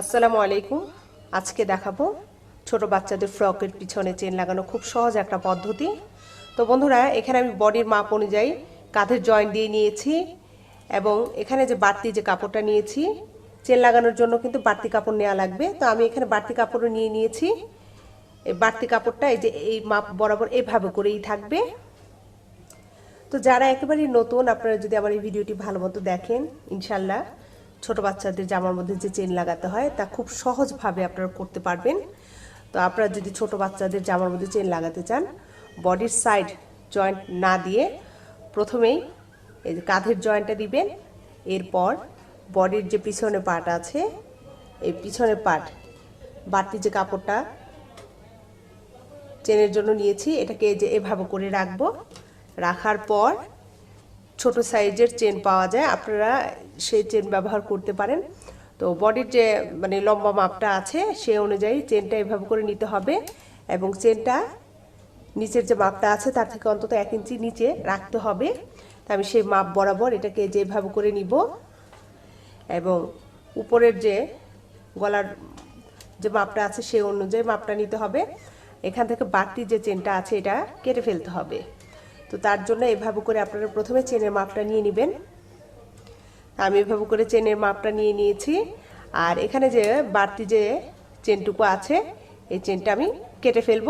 আসসালামু আলাইকুম। আজকে দেখাবো ছোট বাচ্চাদের ফ্রকের পিছনে চেন লাগানো খুব সহজ একটা পদ্ধতি। তো বন্ধুরা, এখানে আমি বডির মাপ অনুযায়ী কাঁধের জয়েন্ট দিয়ে নিয়েছি এবং এখানে যে বাড়তি যে কাপড়টা নিয়েছি, চেন লাগানোর জন্য কিন্তু বাড়তি কাপড় নেওয়া লাগবে। তো আমি এখানে বাড়তি কাপড়ও নিয়ে নিয়েছি। এই বাড়তি কাপড়টা এই যে এই মাপ বরাবর এভাবে করেই থাকবে। তো যারা একেবারেই নতুন, আপনারা যদি আমার এই ভিডিওটি ভালো মতো দেখেন, ইনশাল্লাহ ছোট বাচ্চাদের জামার মধ্যে যে চেন লাগাতে হয়, তা খুব সহজভাবে আপনারা করতে পারবেন। তো আপনারা যদি ছোট বাচ্চাদের জামার মধ্যে চেন লাগাতে চান বডির সাইড জয়েন্ট না দিয়ে প্রথমেই এই যে কাঁধের জয়েন্টটা দিবেন, এরপর বডির যে পিছনে পার্ট আছে, এই পিছনের পার্ট বাড়তি যে কাপড়টা চেনের জন্য নিয়েছি, এটাকে যে এভাবে করে রাখব। রাখার পর ছোট সাইজের চেন পাওয়া যায়। আপনারা সেই চেন ব্যবহার করতে পারেন। তো বডির যে মানে লম্বা মাপটা আছে, সে অনুযায়ী চেনটা এভাবে করে নিতে হবে এবং চেনটা নিচের যে মাপটা আছে, তার থেকে অন্তত এক ইঞ্চি নিচে রাখতে হবে। তা আমি সেই মাপ বরাবর এটাকে যেভাবে করে নিব এবং উপরের যে গলার যে মাপটা আছে সেই অনুযায়ী মাপটা নিতে হবে। এখান থেকে বাড়তি যে চেনটা আছে, এটা কেটে ফেলতে হবে। তো তার জন্য এভাবে করে আপনারা প্রথমে চেনের মাপটা নিয়ে নেবেন। আমি এভাবে করে চেনের মাপটা নিয়ে নিয়েছি। আর এখানে যে বাড়তি যে চেনটুকু আছে, এই চেনটা আমি কেটে ফেলব।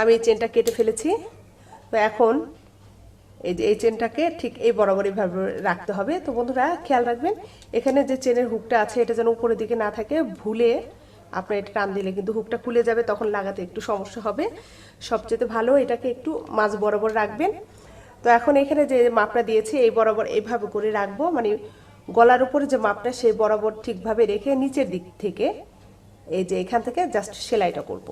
আমি এই চেনটা কেটে ফেলেছি। তো এখন এই যে, এই চেনটাকে ঠিক এই বরাবর এইভাবে রাখতে হবে। তো বন্ধুরা, খেয়াল রাখবেন, এখানে যে চেনের হুকটা আছে, এটা যেন উপরের দিকে না থাকে, ভুলে আপনার এটা টান দিলে কিন্তু হুকটা খুলে যাবে, তখন লাগাতে একটু সমস্যা হবে। সবচেয়ে ভালো এটাকে একটু মাছ বরাবর রাখবেন। তো এখন এখানে যে মাপটা দিয়েছি, এই বরাবর এইভাবে করে রাখব। মানে গলার উপরে যে মাপটা, সেই বরাবর ঠিকভাবে রেখে নিচের দিক থেকে এই যে এখান থেকে জাস্ট সেলাইটা করব।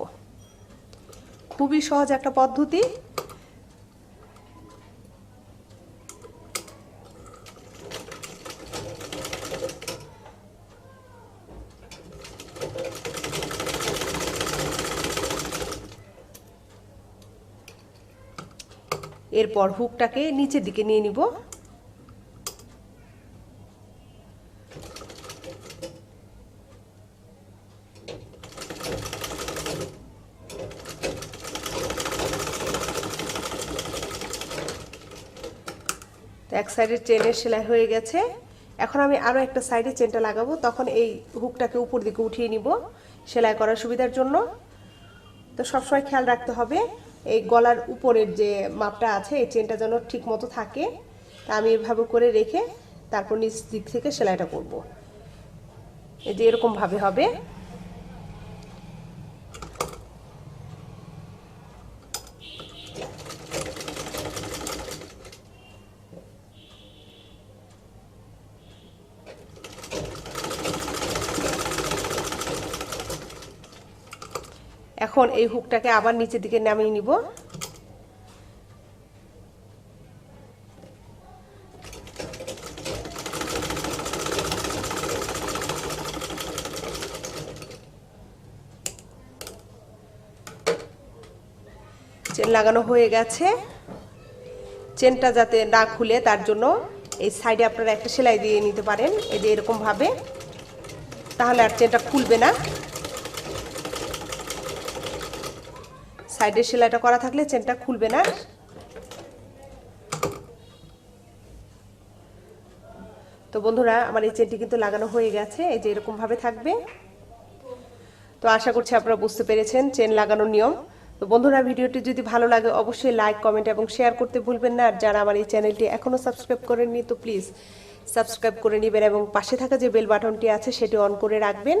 খুবই সহজ একটা পদ্ধতি। এরপর হুকটাকে নিচের দিকে নিয়ে নিব। এক সাইডের চেনের সেলাই হয়ে গেছে। এখন আমি আরও একটা সাইডে চেনটা লাগাবো, তখন এই হুকটাকে উপর দিকে উঠিয়ে নিব, সেলাই করার সুবিধার জন্য। তো সবসময় খেয়াল রাখতে হবে এই গলার উপরের যে মাপটা আছে, এই চেনটা যেন ঠিক মতো থাকে। তা আমি এভাবে করে রেখে তারপর নিচ দিক থেকে সেলাইটা করব। এই যে এরকমভাবে হবে। এখন এই হুকটাকে আবার নিচের দিকে নামিয়ে নিব। চেন লাগানো হয়ে গেছে। চেনটা যাতে না খুলে, তার জন্য এই সাইডে আপনারা একটা সেলাই দিয়ে নিতে পারেন। এই যে এরকমভাবে। তাহলে আর চেনটা খুলবে না। সাইডের সেলাইটা করা থাকলে চেনটা খুলবে না। তো বন্ধুরা, আমার এই চেনটি কিন্তু লাগানো হয়ে গেছে, এই যে এরকমভাবে থাকবে। তো আশা করছি আপনারা বুঝতে পেরেছেন চেন লাগানোর নিয়ম। তো বন্ধুরা, ভিডিওটি যদি ভালো লাগে, অবশ্যই লাইক কমেন্ট এবং শেয়ার করতে ভুলবেন না। আর যারা আমার এই চ্যানেলটি এখনও সাবস্ক্রাইব করেননি, তো প্লিজ সাবস্ক্রাইব করে নেবেন এবং পাশে থাকা যে বেল বাটনটি আছে, সেটি অন করে রাখবেন।